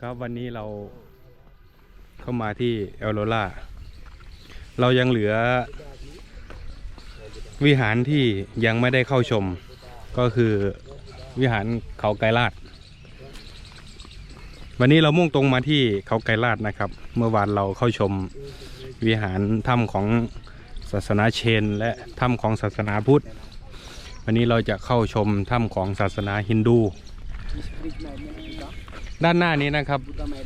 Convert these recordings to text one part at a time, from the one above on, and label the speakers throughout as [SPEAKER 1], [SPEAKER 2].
[SPEAKER 1] ครับวันนี้เราเข้ามาที่เอลโรล่าเรายังเหลือวิหารที่ยังไม่ได้เข้าชม ก็คือวิหารเขาไกรลาด วันนี้เรามุ่งตรงมาที่เขาไกรลาดนะครับ เมื่อวานเราเข้าชมวิหารถ้ำของศาสนาเชน และถ้ำของศาสนาพุทธ วันนี้เราจะเข้าชมถ้ำของศาสนาฮินดู ด้านหน้านี้นะครับ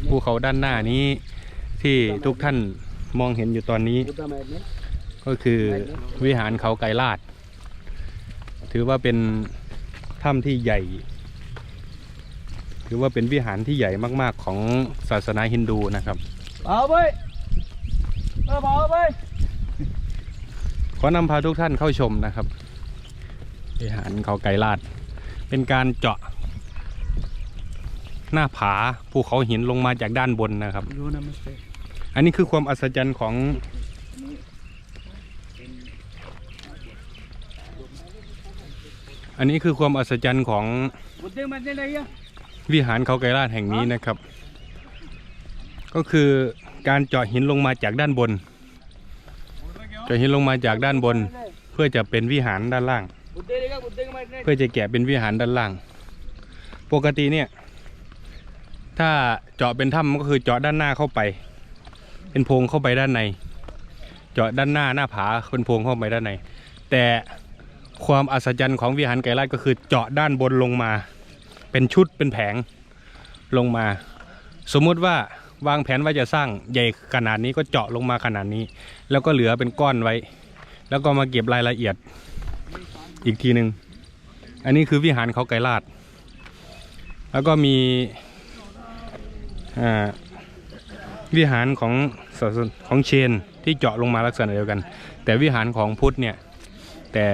[SPEAKER 1] ภูเขาด้านหน้านี้ที่ทุกท่านมองเห็นอยู่ตอนนี้ ก็คือวิหารเขาไกรลาด ถือว่าเป็นถ้ำที่ใหญ่ ถือว่าเป็นวิหารที่ใหญ่มากๆของศาสนาฮินดูนะครับ
[SPEAKER 2] bảo bơi ờ bảo bơi
[SPEAKER 1] ขอนำพาทุกท่านเข้าชมนะครับ วิหารเขาไกรลาด เป็นการเจาะ หน้าผาภูเขาหินลงมาจากด้านบนนะครับอันนี้คือความอัศจรรย์ของอันนี้คือความอัศจรรย์ของวิหารเขาไกรลาดแห่งนี้นะครับ ก็คือการเจาะหินลงมาจากด้านบน เจาะหินลงมาจากด้านบน เพื่อจะเป็นวิหารด้านล่างเพื่อจะแกะเป็นวิหารด้านล่าง ปกติเนี่ย ถ้าเจาะเป็นถ้ำก็คือเจาะด้านหน้าเข้าไป เป็นโพรงเข้าไปด้านใน เจาะด้านหน้าหน้าผาเป็นโพรงเข้าไปด้านใน แต่ความอัศจรรย์ของวิหารไกรลาดก็คือเจาะด้านบนลงมา เป็นชุดเป็นแผงลงมา สมมุติว่าวางแผนว่าจะสร้างใหญ่ขนาดนี้ก็เจาะลงมาขนาดนี้ แล้วก็เหลือเป็นก้อนไว้ แล้วก็มาเก็บรายละเอียดอีกทีหนึ่งอันนี้คือวิหารเขาไกรลาด แล้วก็มี วิหารของของเชนที่เจาะลงมาลักษณะเดียวกัน แต่วิหารของพุทธเนี่ยแต่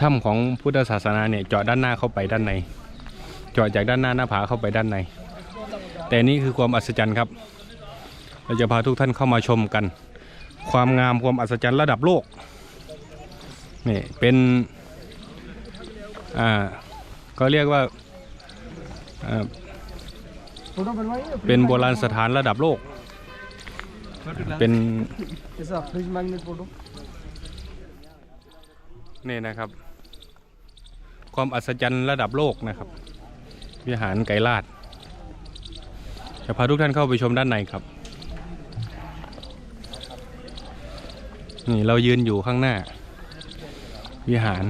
[SPEAKER 1] ถ้ำของพุทธศาสนาเนี่ยเจาะด้านหน้าเข้าไปด้านในเจาะจากด้านหน้าหน้าผาเข้าไปด้านใน แต่นี่คือความอัศจรรย์ครับ เราจะพาทุกท่านเข้ามาชมกัน ความงามความอัศจรรย์ระดับโลกนี่เป็นอ่าก็เรียกว่า เป็นโบราณสถานระดับโลก เป็นนี่นะครับ ความอัศจรรย์ระดับโลกนะครับ วิหารไกรลาดจะพาทุกท่านเข้าไปชมด้านในครับ นี่เรายืนอยู่ข้างหน้า วิหาร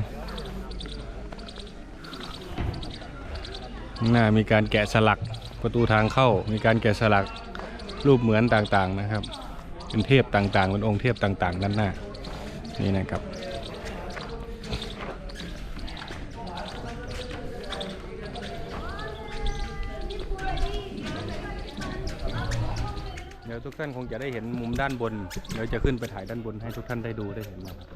[SPEAKER 1] หน้ามีการแกะสลัก ประตูทางเข้ามีการแกะสลักรูปเหมือนต่างๆนะครับ เป็นเทพต่างๆเป็นองค์เทพต่างๆด้านหน้านี่นะครับเดี๋ยวทุกท่านคงจะได้เห็นมุมด้านบน เดี๋ยวจะขึ้นไปถ่ายด้านบนให้ทุกท่านได้ดูได้เห็นนะครับ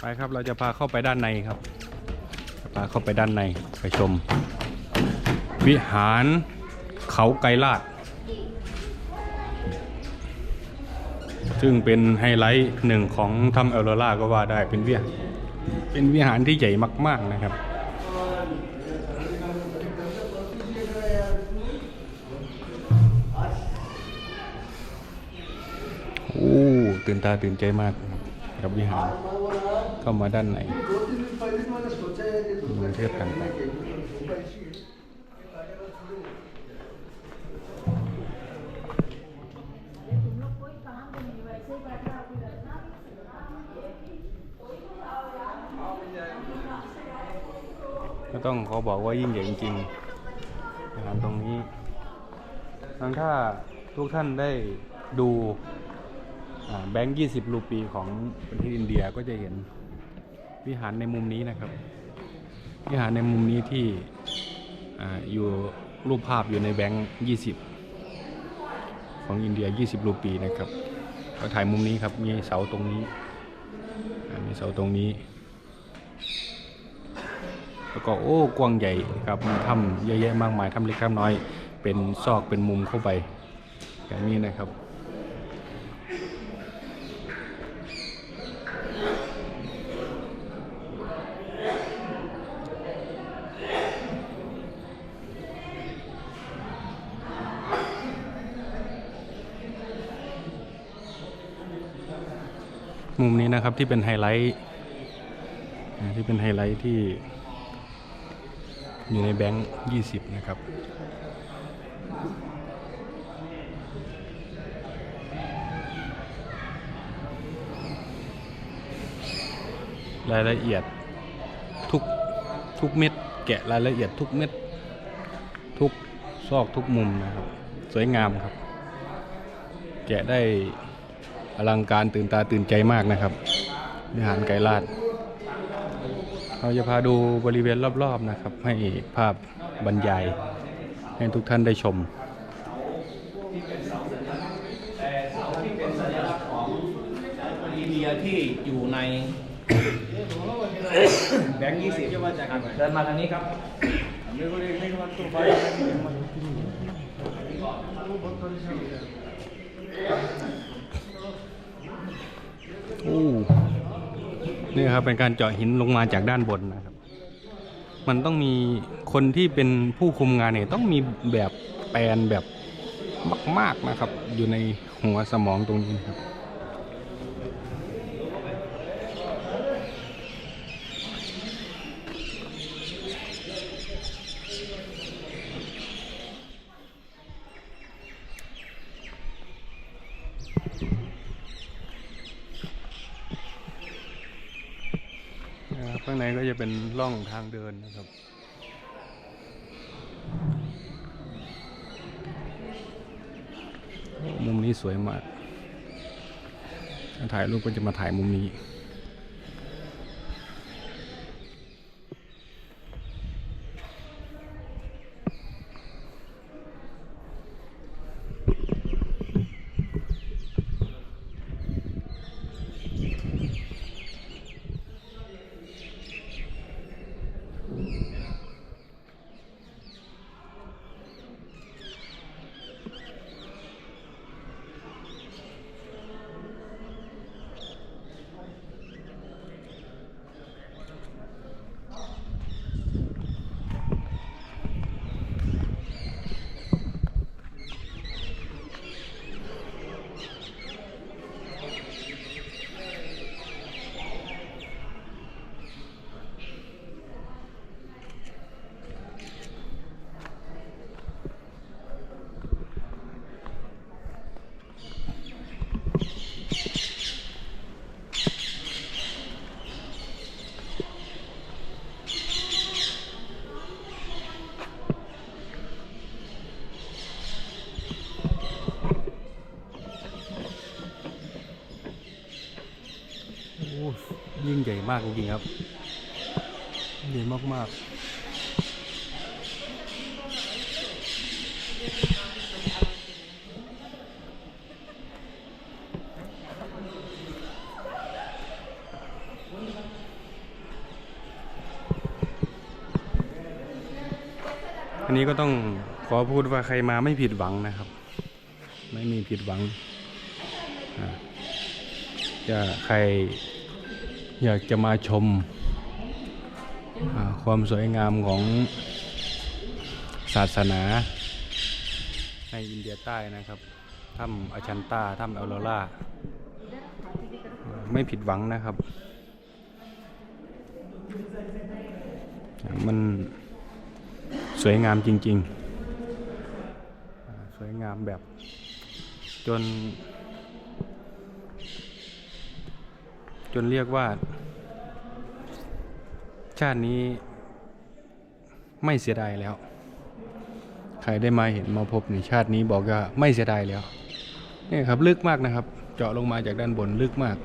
[SPEAKER 1] ไปครับเราจะพาเข้าไปด้านในครับ พาเข้าไปด้านในไปชม วิหารเขาไกรลาด ซึ่งเป็นไฮไลท์หนึ่งของถ้ำเอลโรล่าก็ว่าได้เป็นวิหารเป็นวิหารที่ใหญ่มาก ๆนะครับโอ้ตื่นตาตื่นใจมากกับวิหารเข้ามาด้านใน เทพต่างๆก็ต้องขอบอกว่ายิ่งใหญ่จริงๆวิหารตรงนี้ทั้งถ้าทุกท่านได้ดูแบงค์ยี่สิบรูปีของประเทศอินเดียก็จะเห็นวิหารในมุมนี้นะครับ วิหารในมุมนี้ที่ออยู่รูปภาพอยู่ในแบงค์ยี่สิบของอินเดีย 20 รูปีนะครับ ก็ถ่ายมุมนี้ครับ มีเสาตรงนี้ มีเสาตรงนี้ แล้วก็โอ้กว้างใหญ่ครับมีถ้ำเยอะแยะมากมายถ้ำเล็กถ้ำน้อย เป็นซอกเป็นมุมเข้าไปอย่างนี้นะครับ มุมนี้นะครับที่เป็นไฮไลท์ที่เป็นไฮไลท์ที่อยู่ในแบงค์20นะครับรายละเอียดทุกทุกเม็ดแกะรายละเอียดทุกเม็ดทุกซอกทุกมุมนะครับ สวยงามครับ แกะได้ อลังการตื่นตาตื่นใจมากนะครับวิหารไกรลาดเราจะพาดูบริเวณรอบๆนะครับ ให้ภาพบรรยาย ให้ทุกท่านได้ชม
[SPEAKER 3] อินเดียที่อยู่ในแบงค์ยี่สิบเดินมาทางนี้ครับ
[SPEAKER 1] อู้นี่ครับเป็นการเจาะหินลงมาจากด้านบนนะครับ มันต้องมีคนที่เป็นผู้คุมงานเนี่ยต้องมีแบบแปลนแบบมาก ๆนะครับ อยู่ในหัวสมองตรงนี้นะครับ นะครับข้างในก็จะเป็นร่องทางเดินนะครับมุมนี้สวยมากถ้าถ่ายรูปก็จะมาถ่ายมุมนี้ โอ้ยิ่งใหญ่ มากจริงๆครับใหญ่มากๆอันนี้ก็ต้องขอพูดว่าใครมาไม่ผิดหวังนะครับ ไม่มีผิดหวังอ่าจะใคร อยากจะมาชมความสวยงามของศาสนา ในอินเดียใต้นะครับถ้ำอาชันตาถ้ำเอลโลล่าอ่าไม่ผิดหวังนะครับ มันสวยงามจริง ๆ สวยงามแบบจน จนเรียกว่า ชาตินี้ไม่เสียดายแล้ว ใครได้มาเห็นมาพบในชาตินี้บอกว่าไม่เสียดายแล้วนี่ครับลึกมากนะครับ เจาะลงมาจากด้านบนลึกมาก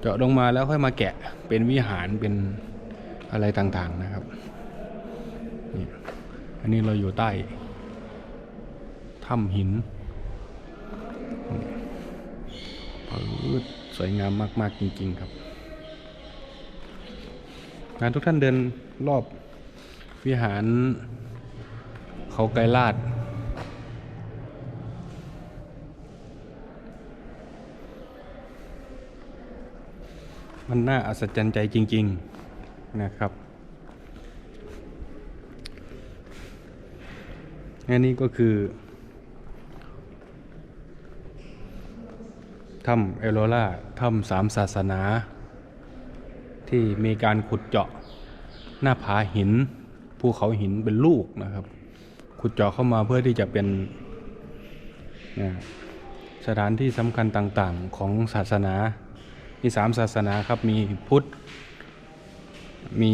[SPEAKER 1] เจาะลงมาแล้วค่อยมาแกะเป็นวิหารเป็นอะไรต่างๆนะครับนี่อันนี้เราอยู่ใต้ถ้ำหิน ปืด สวยงามมาก ๆ จริง ๆ ครับงานทุกท่านเดินรอบวิหารเขาไกรลาดมันน่าอัศจรรย์ใจจริง ๆ นะครับอันนี้ก็คือ ถ้ำเอโลล่าถ้ำสามศาสนา ที่มีการขุดเจาะหน้าผาหินภูเขาหินเป็นลูกนะครับ ขุดเจาะเข้ามาเพื่อที่จะเป็นสถานที่สำคัญต่างๆของศาสนา มีสามศาสนาครับมีพุทธ มี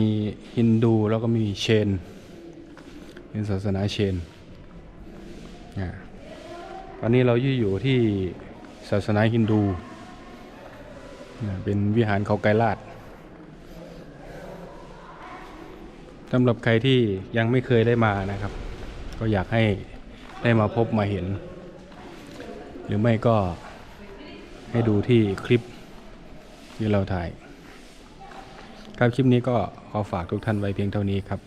[SPEAKER 1] ฮินดูแล้วก็มีเชนเป็นศาสนาเชนอ่าตอนนี้เราอยู่ที่ ศาสนาฮินดูเป็นวิหารเขาไกรลาดสำหรับใครที่ยังไม่เคยได้มานะครับ ก็อยากให้ได้มาพบมาเห็น หรือไม่ก็ให้ดูที่คลิปที่เราถ่าย ครับคลิปนี้ก็ขอฝากทุกท่านไว้เพียงเท่านี้ครับ